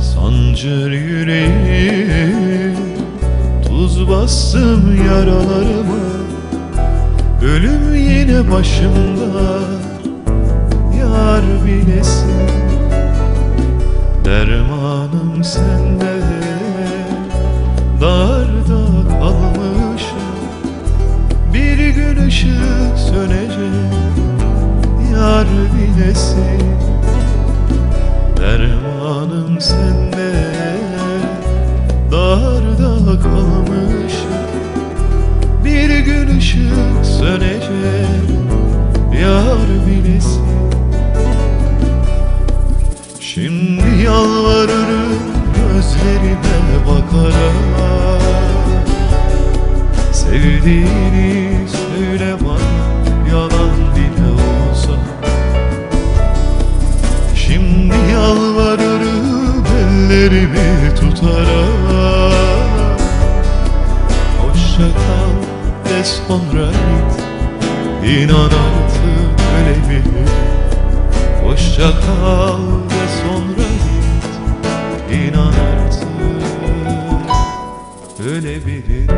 Sancır yüreği Tuz bastım yaralarıma. Ölüm yine başımda. Yar bilesin. Dermanım sende. Darda kalmışım. Bir gün ışık sönecek. Yar bilesin yalvarırım gözlerime bakarak Sevdiğini söyle bana yalan bile olsa. Şimdi yalvarırım ellerimi tutarak Hoşça kal ve sonra git. İnan artık ölebilirim. Hoşça kal ölebilirim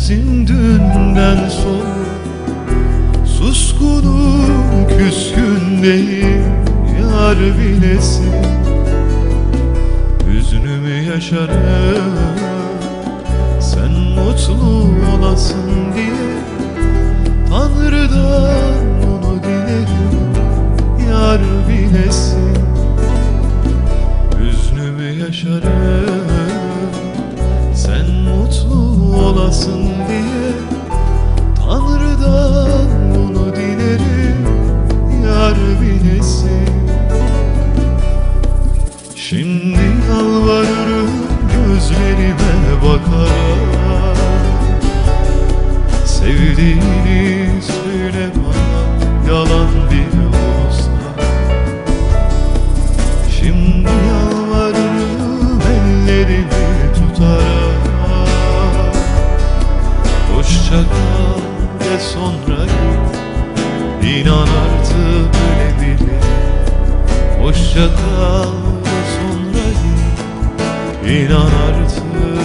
Benzin dünden sonra Suskunum küskün değil Yar bilesin Hüznümü yaşarım artık ölebilirim Hoşça kal sonra git İnan artık